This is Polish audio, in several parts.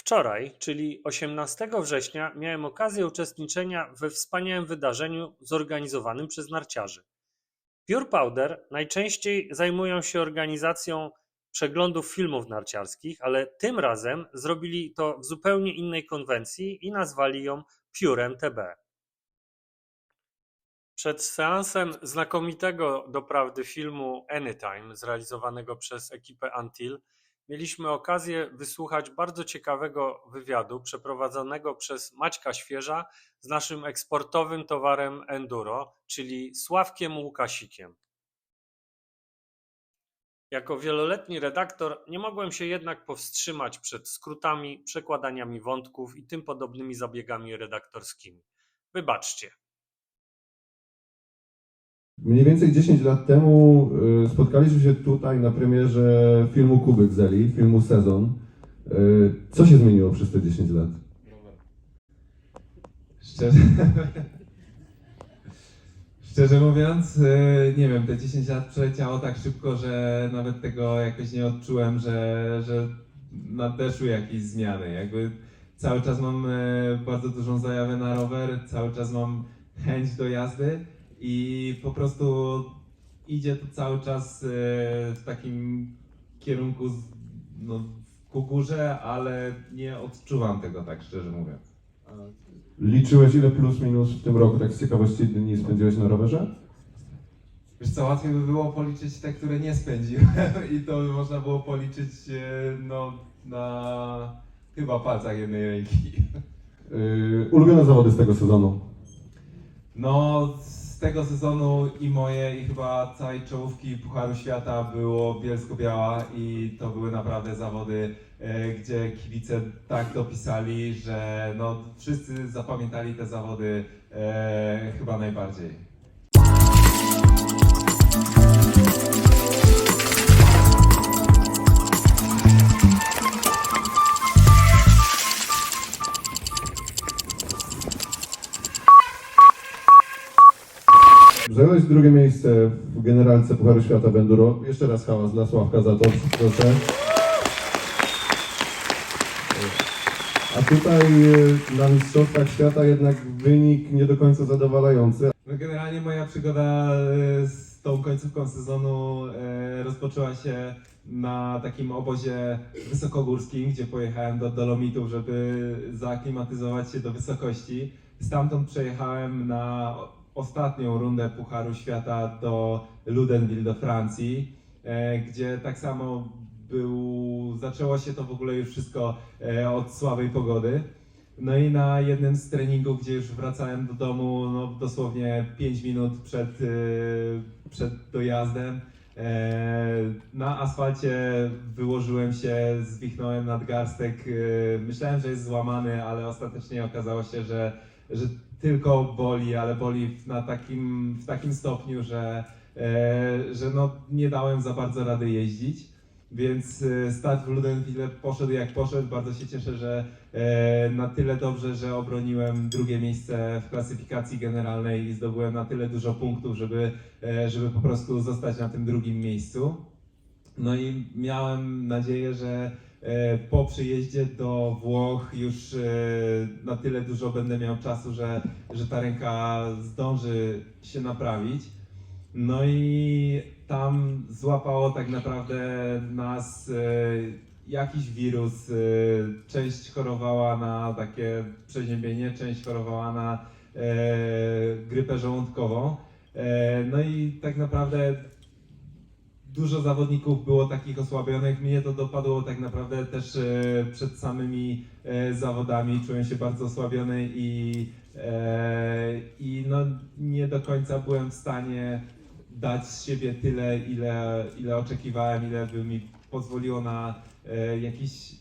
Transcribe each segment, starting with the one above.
Wczoraj, czyli 18 września, miałem okazję uczestniczenia we wspaniałym wydarzeniu zorganizowanym przez narciarzy. Pure Powder najczęściej zajmują się organizacją przeglądów filmów narciarskich, ale tym razem zrobili to w zupełnie innej konwencji i nazwali ją Pure MTB. Przed seansem znakomitego doprawdy filmu Anytime, zrealizowanego przez ekipę Until, mieliśmy okazję wysłuchać bardzo ciekawego wywiadu przeprowadzonego przez Maćka Świeża z naszym eksportowym towarem Enduro, czyli Sławkiem Łukasikiem. Jako wieloletni redaktor nie mogłem się jednak powstrzymać przed skrótami, przekładaniami wątków i tym podobnymi zabiegami redaktorskimi. Wybaczcie. Mniej więcej 10 lat temu y, spotkaliśmy się tutaj na premierze filmu Kubyk Zeli, filmu Sezon. Y, Co się zmieniło przez te 10 lat? Szczerze, szczerze mówiąc, e, nie wiem, te 10 lat przeleciało tak szybko, że nawet tego jakoś nie odczułem, że, że nadeszły jakieś zmiany. Jakby cały czas mam bardzo dużą zajawę na rower, cały czas mam chęć do jazdy i po prostu idzie to cały czas e, w takim kierunku z, no, ku górze, ale nie odczuwam tego tak szczerze mówiąc. Liczyłeś ile plus minus w tym roku, tak z ciekawości, dni spędziłeś na rowerze? Wiesz co, łatwiej by było policzyć te, które nie spędziłem i to by można było policzyć e, no, na chyba palcach jednej ręki. Y, Ulubione zawody z tego sezonu? No, z tego sezonu i moje i chyba całej czołówki Pucharu Świata było Bielsko-Biała i to były naprawdę zawody, e, gdzie kibice tak dopisali, że no, wszyscy zapamiętali te zawody e, chyba najbardziej. Zająłeś drugie miejsce w generalce Pucharu Świata w. Jeszcze raz hałas dla Sławka za to, proszę. A tutaj y, na Mistrzostwach Świata jednak wynik nie do końca zadowalający. No generalnie moja przygoda e, z tą końcówką sezonu e, rozpoczęła się na takim obozie wysokogórskim, gdzie pojechałem do Dolomitów, żeby zaaklimatyzować się do wysokości. Stamtąd przejechałem na ostatnią rundę Pucharu Świata do Ludenville do Francji, e, gdzie tak samo był, zaczęło się to w ogóle już wszystko e, od słabej pogody. No i na jednym z treningów, gdzie już wracałem do domu, no dosłownie 5 minut przed, yy, przed dojazdem, e, na asfalcie wyłożyłem się, zwichnąłem nadgarstek. Myślałem, że jest złamany, ale ostatecznie okazało się, że, że tylko boli, ale boli na takim, w takim stopniu, że, e, że no, nie dałem za bardzo rady jeździć. Więc e, start w Ludenville poszedł jak poszedł. Bardzo się cieszę, że e, na tyle dobrze, że obroniłem drugie miejsce w klasyfikacji generalnej i zdobyłem na tyle dużo punktów, żeby, żeby po prostu zostać na tym drugim miejscu. No i miałem nadzieję, że po przyjeździe do Włoch już e, na tyle dużo będę miał czasu, że, że ta ręka zdąży się naprawić. No i tam złapało tak naprawdę nas e, jakiś wirus. e, Część chorowała na takie przeziębienie, część chorowała na e, grypę żołądkową. E, no i tak naprawdę dużo zawodników było takich osłabionych. Mnie to dopadło tak naprawdę też e, przed samymi e, zawodami. Czułem się bardzo osłabiony i, e, i no, nie do końca byłem w stanie dać z siebie tyle, ile, ile oczekiwałem, ile by mi pozwoliło na jakiś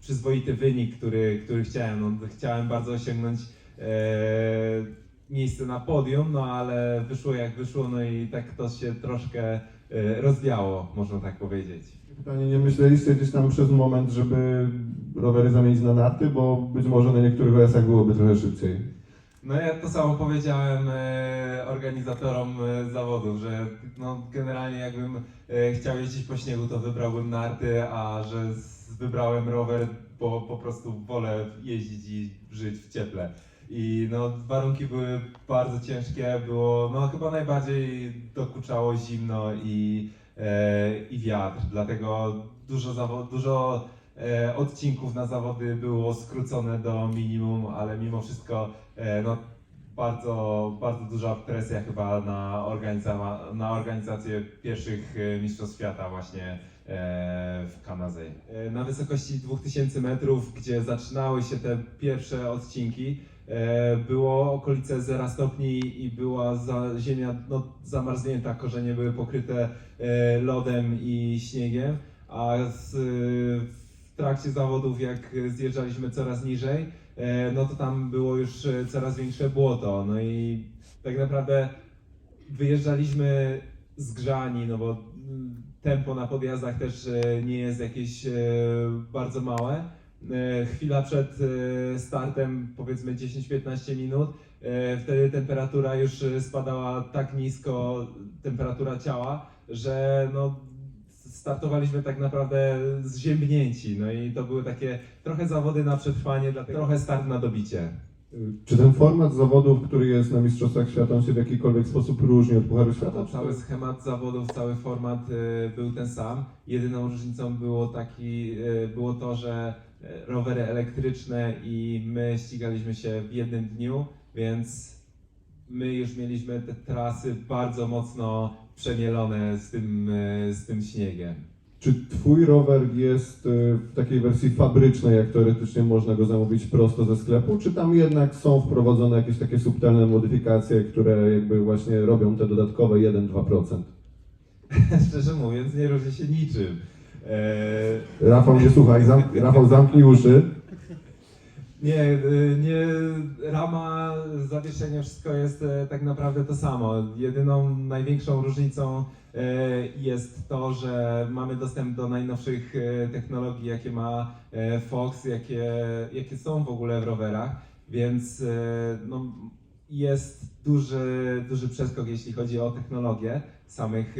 przyzwoity wynik, który, który chciałem. No, chciałem bardzo osiągnąć miejsce na podium, no ale wyszło jak wyszło, no i tak to się troszkę rozwiało, można tak powiedzieć. Pytanie, nie myśleliście gdzieś tam przez moment, żeby rowery zamienić na narty, bo być może na niektórych OS-ach byłoby trochę szybciej. No ja to samo powiedziałem e, organizatorom e, zawodów, że no, generalnie jakbym e, chciał jeździć po śniegu, to wybrałbym narty, a że wybrałem rower, bo po prostu wolę jeździć i żyć w cieple. I no, warunki były bardzo ciężkie, było no, chyba najbardziej dokuczało zimno i, e, i wiatr, dlatego dużo, zawo- dużo e, odcinków na zawody było skrócone do minimum, ale mimo wszystko e, no, bardzo, bardzo duża presja chyba na, organiza- na organizację pierwszych e, Mistrzostw Świata właśnie e, w Kanadze. E, Na wysokości 2000 metrów, gdzie zaczynały się te pierwsze odcinki, było okolice 0 stopni i była za, ziemia no, zamarznięta, korzenie były pokryte e, lodem i śniegiem, a z, w trakcie zawodów, jak zjeżdżaliśmy coraz niżej, e, no to tam było już e, coraz większe błoto. No i tak naprawdę wyjeżdżaliśmy zgrzani, no bo mm, tempo na podjazdach też e, nie jest jakieś e, bardzo małe. E, Chwila przed e, startem, powiedzmy 10-15 minut, e, wtedy temperatura już spadała tak nisko, temperatura ciała, że no, startowaliśmy tak naprawdę zziębnięci. No i to były takie trochę zawody na przetrwanie, dlatego trochę start na dobicie. Czy ten format zawodów, który jest na Mistrzostwach Świata, on się w jakikolwiek sposób różni od Pucharu Świata? czy Cały schemat zawodów, cały format y, był ten sam. Jedyną różnicą było, taki, y, było to, że y, rowery elektryczne i my ścigaliśmy się w jednym dniu, więc my już mieliśmy te trasy bardzo mocno przemielone z tym, y, z tym śniegiem. Czy twój rower jest y, w takiej wersji fabrycznej, jak teoretycznie można go zamówić prosto ze sklepu, czy tam jednak są wprowadzone jakieś takie subtelne modyfikacje, które jakby właśnie robią te dodatkowe 1-2%? Szczerze mówiąc, nie różni się niczym. E, Rafał, nie słuchaj, zam, Rafał zamknij uszy. Nie, y, nie, rama, zawieszenie, wszystko jest e, tak naprawdę to samo. Jedyną największą różnicą e, jest to, że mamy dostęp do najnowszych e, technologii, jakie ma Fox, jakie, jakie są w ogóle w rowerach, więc no, jest duży, duży przeskok, jeśli chodzi o technologię samych,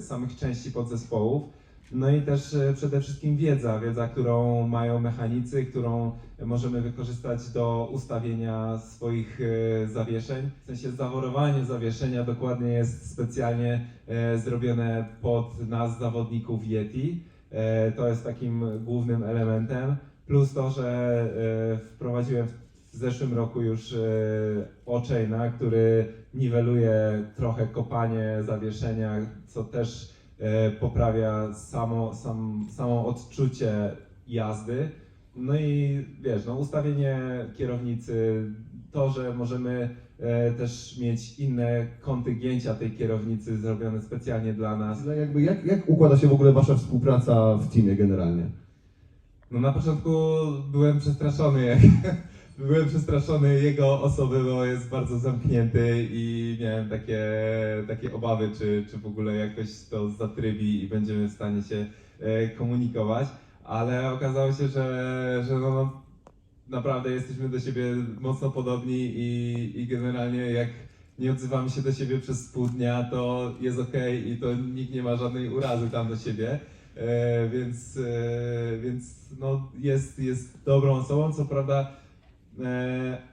samych części podzespołów. No i też e, przede wszystkim wiedza, wiedza, którą mają mechanicy, którą możemy wykorzystać do ustawienia swoich e, zawieszeń. W sensie zaworowanie zawieszenia dokładnie jest specjalnie e, zrobione pod nas zawodników Yeti. To jest takim głównym elementem. Plus to, że wprowadziłem w zeszłym roku już Ochaina, który niweluje trochę kopanie zawieszenia, co też poprawia samo, sam, samo odczucie jazdy. No i wiesz, no ustawienie kierownicy, to, że możemy e, też mieć inne kąty gięcia tej kierownicy zrobione specjalnie dla nas. Ale jakby jak, jak układa się w ogóle wasza współpraca w teamie generalnie? No na początku byłem przestraszony, jak byłem przestraszony jego osoby, bo jest bardzo zamknięty i miałem takie, takie obawy, czy, czy w ogóle jakoś to zatrybi i będziemy w stanie się e, komunikować, ale okazało się, że, że no, no, naprawdę jesteśmy do siebie mocno podobni i, i generalnie jak nie odzywamy się do siebie przez pół dnia, to jest ok i to nikt nie ma żadnej urazy tam do siebie. E, więc e, więc no, jest, jest dobrą osobą. Co prawda,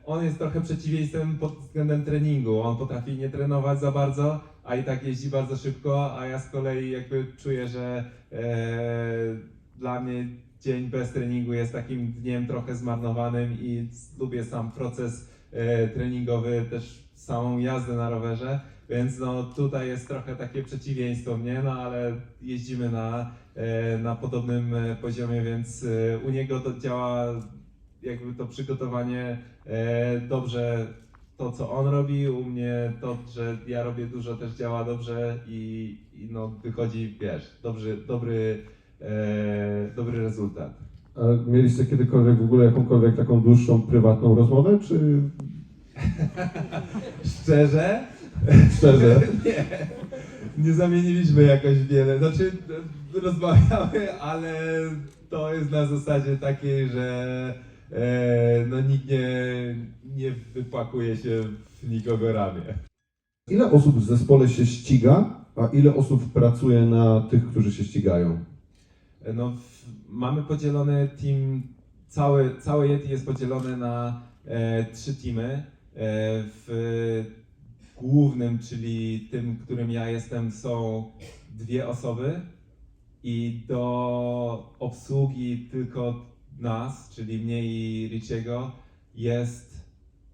on jest trochę przeciwieństwem pod względem treningu. On potrafi nie trenować za bardzo, a i tak jeździ bardzo szybko, a ja z kolei jakby czuję, że e, dla mnie dzień bez treningu jest takim dniem trochę zmarnowanym i lubię sam proces e, treningowy, też samą jazdę na rowerze. Więc no tutaj jest trochę takie przeciwieństwo mnie, no ale jeździmy na, e, na podobnym e, poziomie, więc e, u niego to działa jakby to przygotowanie e, dobrze to, co on robi, u mnie to, że ja robię dużo też działa dobrze i, i no wychodzi, wiesz, dobry, dobry, e, dobry rezultat. A mieliście kiedykolwiek w ogóle jakąkolwiek taką dłuższą, prywatną rozmowę, czy Szczerze? szczerze? Nie, nie zamieniliśmy jakoś wiele. Znaczy, e, rozmawiamy, ale to jest na zasadzie takiej, że no nikt nie, nie wypłakuje się w nikogo ramię. Ile osób w zespole się ściga, a ile osób pracuje na tych, którzy się ścigają? No, w mamy podzielony team, cały, cały Yeti jest podzielony na e, trzy teamy. E, w głównym, czyli tym, którym ja jestem, są dwie osoby i do obsługi tylko nas, czyli mnie i Richiego, jest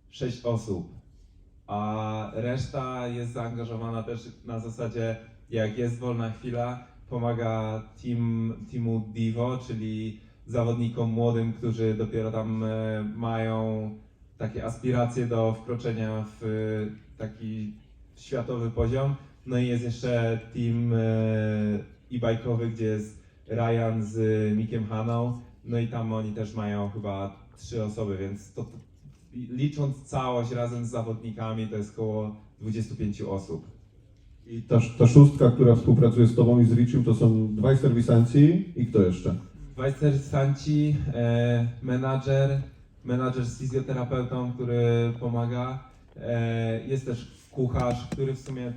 sześć osób, a reszta jest zaangażowana też na zasadzie, jak jest wolna chwila, pomaga team, teamu Divo, czyli zawodnikom młodym, którzy dopiero tam e, mają takie aspiracje do wkroczenia w e, taki światowy poziom. No i jest jeszcze team e, e-bike'owy, gdzie jest Ryan z Mikiem Haną, no i tam oni też mają chyba trzy osoby, więc to, to licząc całość razem z zawodnikami to jest około 25 osób. I ta, ta szóstka, która współpracuje z Tobą i z Richim, to są dwaj serwisanci i kto jeszcze? Sanci, e, menadżer, menadżer z fizjoterapeutą, który pomaga. E, jest też kucharz, który w sumie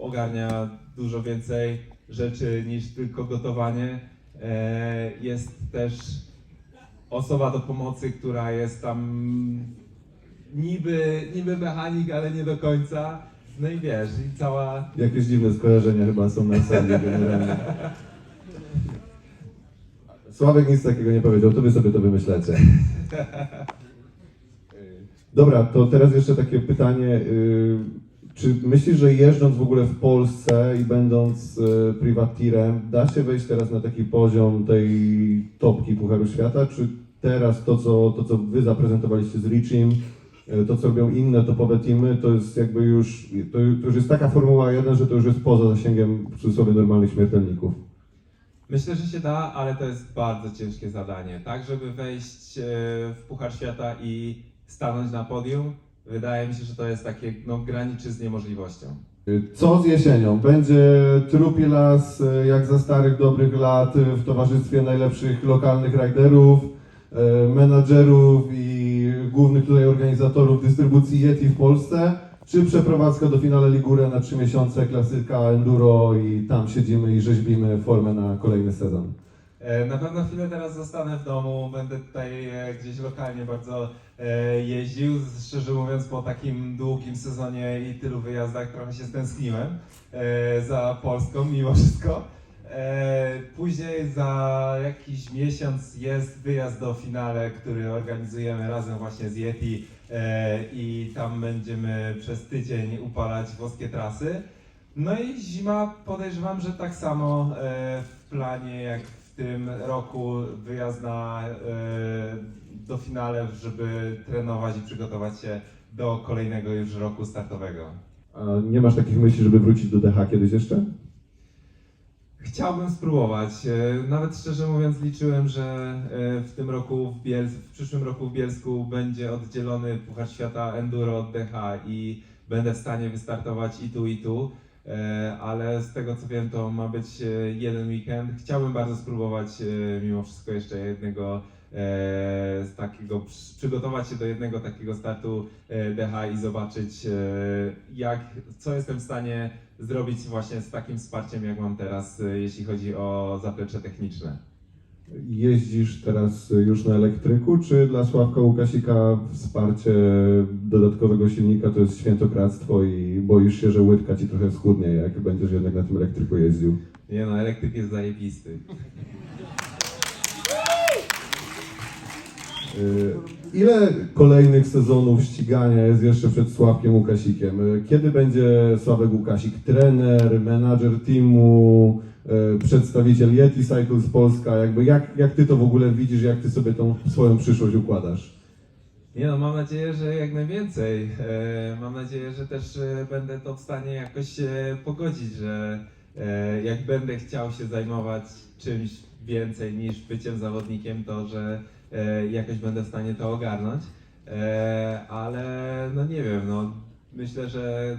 ogarnia dużo więcej rzeczy niż tylko gotowanie. E, jest też osoba do pomocy, która jest tam niby, niby mechanik, ale nie do końca. No i wiesz, i cała Jakieś dziwne skojarzenia chyba są na sali generalnie. Sławek nic takiego nie powiedział, to wy sobie to wymyślacie. Dobra, to teraz jeszcze takie pytanie. Y, Czy myślisz, że jeżdżąc w ogóle w Polsce i będąc y, da się wejść teraz na taki poziom tej topki Pucharu Świata? Czy teraz to, co, to, co wy zaprezentowaliście z Richim, y, to, co robią inne topowe teamy, to jest jakby już, to, to już jest taka Formuła 1, że to już jest poza zasięgiem w cudzysłowie normalnych śmiertelników. Myślę, że się da, ale to jest bardzo ciężkie zadanie. Tak, żeby wejść e, w Puchar Świata i stanąć na podium, wydaje mi się, że to jest takie, no, graniczy z niemożliwością. Co z jesienią? Będzie trupi las e, jak za starych dobrych lat e, w towarzystwie najlepszych lokalnych riderów, e, menadżerów i głównych tutaj organizatorów dystrybucji Yeti w Polsce, czy przeprowadzka do finale Ligure na trzy miesiące, klasyka enduro i tam siedzimy i rzeźbimy formę na kolejny sezon. E, Na pewno chwilę teraz zostanę w domu, będę tutaj e, gdzieś lokalnie bardzo e, jeździł. Szczerze mówiąc, po takim długim sezonie i tylu wyjazdach trochę się stęskniłem za Polską mimo wszystko. Później za jakiś miesiąc jest wyjazd do finale, który organizujemy razem właśnie z Yeti i tam będziemy przez tydzień upalać włoskie trasy. No i zima podejrzewam, że tak samo w planie jak tym roku wyjazd na, e, do finale, żeby trenować i przygotować się do kolejnego już roku startowego. A nie masz takich myśli, żeby wrócić do DH kiedyś jeszcze? Chciałbym spróbować. E, Nawet szczerze mówiąc liczyłem, że e, w tym roku w, w przyszłym roku w Bielsku będzie oddzielony Puchar Świata Enduro od DH i będę w stanie wystartować i tu i tu. E, Ale z tego co wiem to ma być e, jeden weekend. Chciałbym bardzo spróbować e, mimo wszystko jeszcze jednego z takiego, przy- przygotować się do jednego takiego startu DH i zobaczyć jak, co jestem w stanie zrobić właśnie z takim wsparciem, jak mam teraz, jeśli chodzi o zaplecze techniczne. Jeździsz teraz już na elektryku, czy dla Sławka Łukasika wsparcie dodatkowego silnika to jest świętokradztwo i boisz się, że łydka ci trochę schudnie, jak będziesz jednak na tym elektryku jeździł? Nie no, elektryk jest zajebisty. Y, Ile kolejnych sezonów ścigania jest jeszcze przed Sławkiem Łukasikiem? Y, Kiedy będzie Sławek Łukasik trener, menadżer teamu, y, przedstawiciel Yeti Cycles Polska? Jakby jak, jak ty to w ogóle widzisz, jak ty sobie tą swoją przyszłość układasz? Nie no, mam nadzieję, że jak najwięcej. E, mam nadzieję, że też e, będę to w stanie jakoś e, pogodzić, że e, jak będę chciał się zajmować czymś więcej niż byciem zawodnikiem, to że e, jakoś będę w stanie to ogarnąć. E, ale no nie wiem, no myślę, że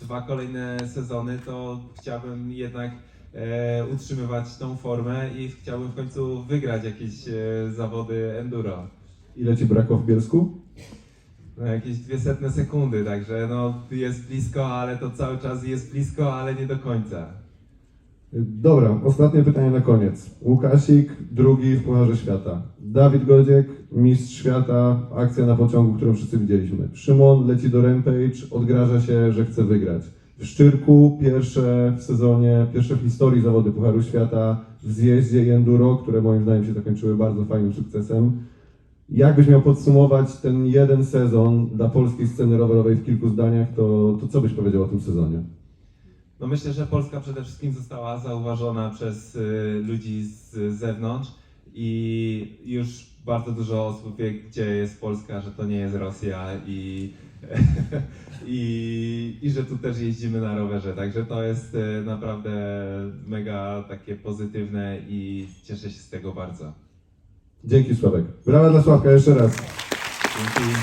dwa kolejne sezony to chciałbym jednak e, utrzymywać tą formę i chciałbym w końcu wygrać jakieś e, zawody enduro. Ile ci brakło w Bielsku? No, jakieś dwie setne sekundy, także no jest blisko, ale to cały czas jest blisko, ale nie do końca. Dobra, ostatnie pytanie na koniec. Łukasik, drugi w Pucharze Świata. Dawid Godziek, mistrz świata, akcja na pociągu, którą wszyscy widzieliśmy. Szymon leci do Rampage, odgraża się, że chce wygrać. W Szczyrku pierwsze w sezonie, pierwsze w historii zawody Pucharu Świata w zjeździe i enduro, które moim zdaniem się zakończyły bardzo fajnym sukcesem. Jakbyś miał podsumować ten jeden sezon dla polskiej sceny rowerowej w kilku zdaniach, to, to co byś powiedział o tym sezonie? No myślę, że Polska przede wszystkim została zauważona przez y, ludzi z zewnątrz i już bardzo dużo osób wie, gdzie jest Polska, że to nie jest Rosja i, i, i że tu też jeździmy na rowerze. Także to jest y, naprawdę mega takie pozytywne i cieszę się z tego bardzo. Dzięki Sławek. Brawa dla Sławka jeszcze raz. Dzięki.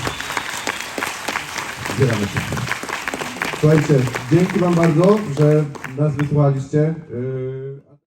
Zbieramy się. Słuchajcie, dzięki Wam bardzo, że nas wysłuchaliście. Yy,